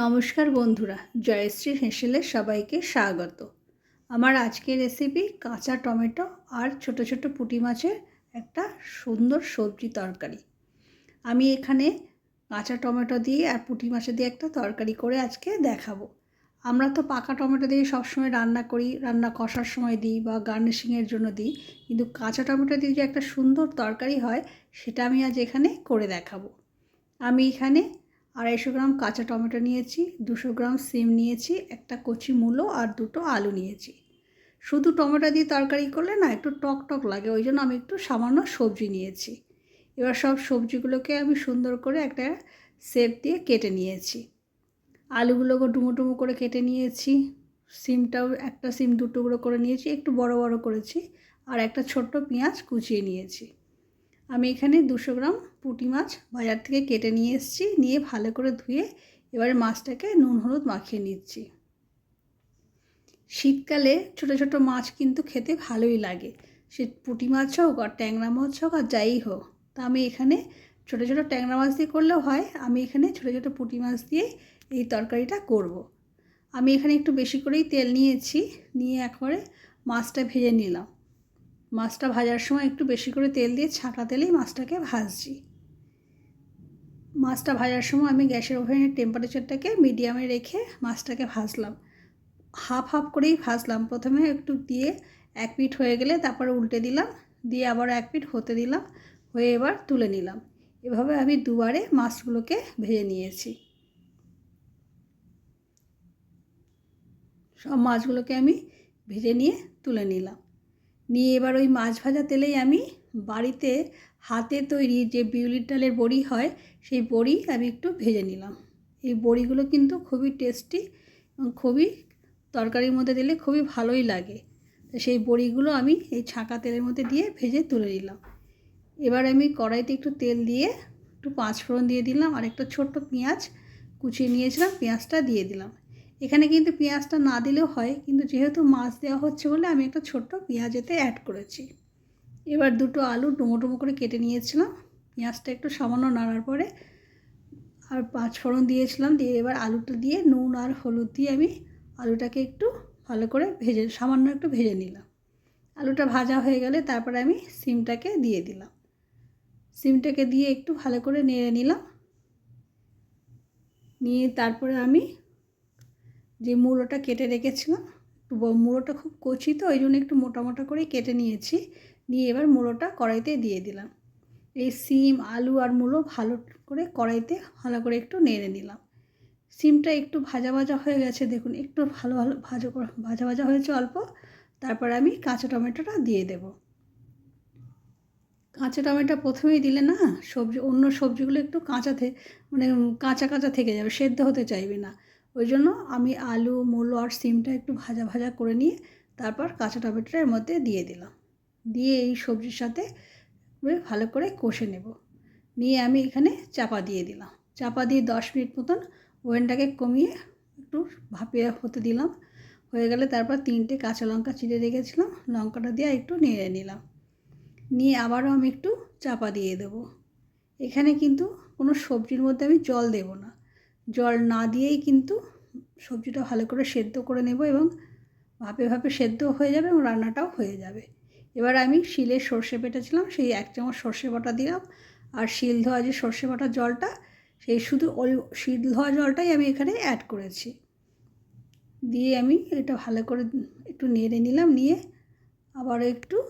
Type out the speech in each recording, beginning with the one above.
নমস্কার বন্ধুরা, জয়শ্রী হেসেলের সবাইকে স্বাগত। আমার আজকের রেসিপি কাঁচা টমেটো আর ছোট ছোট পুঁটি মাছের একটা সুন্দর সবজি তরকারি। আমি এখানে কাঁচা টমেটো দিয়ে আর পুঁটি মাছের দিয়ে একটা তরকারি করে আজকে দেখাবো। আমরা তো পাকা টমেটো দিয়ে সবসময় রান্না করি, রান্না কষার সময় দিই বা গার্নিশিংয়ের জন্য দিই, কিন্তু কাঁচা টমেটো দিয়ে যে একটা সুন্দর তরকারি হয়, সেটা আমি আজ এখানে করে দেখাবো। আমি এখানে আড়াইশো গ্রাম কাঁচা টমেটো নিয়েছি, দুশো গ্রাম সিম নিয়েছি, একটা কচি মূলো আর দুটো আলু নিয়েছি। শুধু টমেটো দিয়ে তরকারি করলে না, একটু টক টক লাগে, ওই জন্য আমি একটু সামান্য সবজি নিয়েছি। এবার সব সবজিগুলোকে আমি সুন্দর করে একটা সেপ দিয়ে কেটে নিয়েছি। আলুগুলোকে ডুমো ডুমো করে কেটে নিয়েছি। সিমটাও একটা সিম দু টুকরো করে নিয়েছি, একটু বড় বড় করেছি, আর একটা ছোট্ট পেঁয়াজ কুচিয়ে নিয়েছি। আমি এখানে দুশো গ্রাম পুঁটি মাছ বাজার থেকে কেটে নিয়ে এসেছি। নিয়ে ভালো করে ধুয়ে এবারে মাছটাকে নুন হলুদ মাখিয়ে নিচ্ছি। শীতকালে ছোট ছোট মাছ কিন্তু খেতে ভালোই লাগে। সে পুঁটি মাছ হোক আর ট্যাংরা মাছ হোক আর যাই হোক, তা আমি এখানে ছোটো ছোটো ট্যাংরা মাছ দিয়ে করলেও হয়। আমি এখানে ছোটো ছোটো পুঁটি মাছ দিয়ে এই তরকারিটা করব। আমি এখানে একটু বেশি করেই তেল নিয়েছি। নিয়ে একবারে মাছটা ভেজে নিলাম। মাছটা ভাজার সময় একটু বেশি করে তেল দিয়ে ছাঁকা তেলেই মাছটাকে ভাজছি। মাছটা ভাজার সময় আমি গ্যাসের ওভেনের টেম্পারেচারটাকে মিডিয়ামে রেখে মাছটাকে ভাজলাম। হাফ হাফ করেই ভাজলাম। প্রথমে একটু দিয়ে এক পিঠ হয়ে গেলে তারপরে উল্টে দিলাম, দিয়ে আবার এক পিঠ হতে দিলাম, হয়ে এবার তুলে নিলাম। এভাবে আমি দুবারে মাছগুলোকে ভেজে নিয়েছি। সব মাছগুলোকে আমি ভেজে নিয়ে তুলে নিলাম। নিয়ে এবার ওই মাছ ভাজা তেলেই আমি বাড়িতে হাতে তৈরি যে বিউলির ডালের বড়ি হয়, সেই বড়ি আমি একটু ভেজে নিলাম। এই বড়িগুলো কিন্তু খুবই টেস্টি এবং খুবই তরকারির মধ্যে দিলে খুবই ভালোই লাগে। তো সেই বড়িগুলো আমি এই ছাঁকা তেলের মধ্যে দিয়ে ভেজে তুলে নিলাম। এবার আমি কড়াইতে একটু তেল দিয়ে একটু পাঁচ ফোড়ন দিয়ে দিলাম আর একটা ছোট্ট পেঁয়াজ কুচিয়ে নিয়েছিলাম, পেঁয়াজটা দিয়ে দিলাম। এখানে কিন্তু পেঁয়াজটা না দিলেও হয়, কিন্তু যেহেতু মাছ দেওয়া হচ্ছে বলে আমি একটা ছোট্ট পেঁয়াজ এতে অ্যাড করেছি। এবার দুটো আলু ডুমো ডুমো করে কেটে নিয়েছিলাম, পেঁয়াজটা একটু সামান্য নাড়ার পরে আর পাঁচ ফোড়ন দিয়েছিলাম, দিয়ে এবার আলুটা দিয়ে নুন আর হলুদ দিয়ে আমি আলুটাকে একটু ভালো করে ভেজে, সামান্য একটু ভেজে নিলাম। আলুটা ভাজা হয়ে গেলে তারপরে আমি সিমটাকে দিয়ে দিলাম। সিমটাকে দিয়ে একটু ভালো করে নেড়ে নিলাম। নিয়ে তারপরে আমি যে মূলোটা কেটে রেখেছিলাম মূলোটা খুব কচি তো, ওই জন্য একটু মোটা মোটা কেটে নিয়েছি। নিয়ে এবার মূলোটা কড়াইতে দিয়ে দিলাম। এই সিম, আলু আর মূলো ভালো করে কড়াইতে ভালো করে একটু নেড়ে নিলাম। সিমটা একটু ভাজা ভাজা হয়ে গেছে, দেখুন, একটু ভালো ভালো ভাজা ভাজা ভাজা হয়েছে অল্প। তারপর আমি কাঁচা টমেটোটা দিয়ে দেব। কাঁচা টমেটো প্রথমেই দিলে না, সবজি, অন্য সবজিগুলো একটু কাঁচা মানে কাঁচা কাঁচা থেকে যাবে, সেদ্ধ হতে চাইবে না। ওই জন্য আমি আলু, মূলো আর সিমটা একটু ভাজা ভাজা করে নিয়ে তারপর কাঁচা টমেটোটা এর মধ্যে দিয়ে দিলাম। দিয়ে এই সবজির সাথে ভালো করে কষে নেব। নিয়ে আমি এখানে চাপা দিয়ে দিলাম। চাপা দিয়ে দশ মিনিট মতন ওভেনটাকে কমিয়ে একটু ভাপিয়ে হতে দিলাম। হয়ে গেলে তারপর তিনটে কাঁচা লঙ্কা চিড়ে রেখেছিলাম। লঙ্কাটা দিয়ে একটু নেড়ে নিলাম। নিয়ে আবারও আমি একটু চাপা দিয়ে দেবো। এখানে কিন্তু কোনো সবজির মধ্যে আমি জল দেব না। জল না দিয়েই কিন্তু সবজিটা ভালো করে সেদ্ধ করে নেব এবং ভাপে ভাপে সেদ্ধ হয়ে যাবে এবং রান্নাটাও হয়ে যাবে। এবার আমি শিলে সর্ষে বেটেছিলাম, সেই এক চামচ সর্ষে বাটা দিলাম। আর শিল ধোয়া যে সর্ষে বাটার জলটা, সেই শুধু ওই শিল ধোয়া জলটাই আমি এখানে অ্যাড করেছি। দিয়ে আমি এটা ভালো করে একটু নেড়ে নিলাম, নিয়ে আবার একটু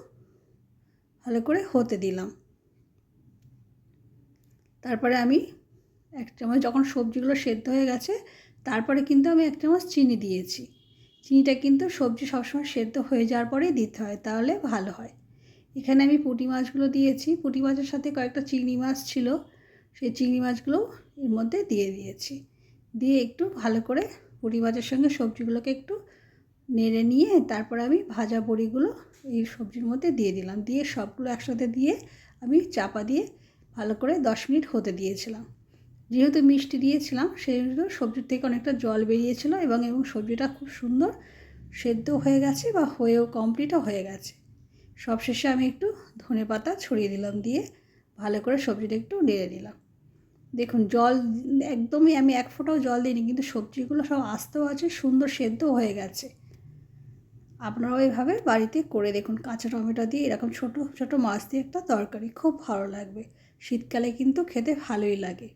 ভালো করে হতে দিলাম। তারপরে আমি এক চামচ যখন সবজিগুলো সেদ্ধ হয়ে গেছে, তারপরে কিন্তু আমি এক চামচ চিনি দিয়েছি। চিনিটা কিন্তু সবজি সবসময় সেদ্ধ হয়ে যাওয়ার পরেই দিতে হয়, তাহলে ভালো হয়। এখানে আমি পুঁটি মাছগুলো দিয়েছি। পুঁটি মাছের সাথে কয়েকটা চিংড়ি মাছ ছিল, সেই চিংড়ি মাছগুলো এর মধ্যে দিয়ে দিয়েছি। দিয়ে একটু ভালো করে পুঁটি মাছের সঙ্গে সবজিগুলোকে একটু নেড়ে নিয়ে তারপর আমি ভাজা বড়িগুলো এই সবজির মধ্যে দিয়ে দিলাম। দিয়ে সবগুলো একসাথে দিয়ে আমি চাপা দিয়ে ভালো করে দশ মিনিট হতে দিয়েছিলাম। যেহেতু মিষ্টি দিয়েছিলাম, সেহেতু সবজির থেকে অনেকটা জল বেরিয়েছিল এবং এবং সবজিটা খুব সুন্দর সেদ্ধ হয়ে গেছে বা হয়েও কমপ্লিটও হয়ে গেছে। সবশেষে আমি একটু ধনে পাতা ছড়িয়ে দিলাম দিয়ে ভালো করে সবজিটা একটু নেড়ে দিলাম দেখুন, জল একদমই আমি এক ফোঁটাও জল দিইনি, কিন্তু সবজিগুলো সব আস্তেও আছে, সুন্দর সেদ্ধ হয়ে গেছে। আপনারাও এইভাবে বাড়িতে করে দেখুন, কাঁচা টমেটো দিয়ে এরকম ছোট ছোট মাছ দিয়ে একটা তরকারি, খুব ভালো লাগবে। শীতকালে কিন্তু খেতে ভালোই লাগে।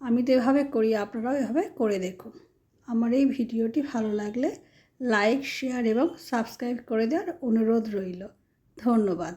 আমি তো এভাবে করি, আপনারাও এভাবে করে দেখুন। আমার এই ভিডিওটি ভালো লাগলে লাইক, শেয়ার এবং সাবস্ক্রাইব করে দেওয়ার অনুরোধ রইল। ধন্যবাদ।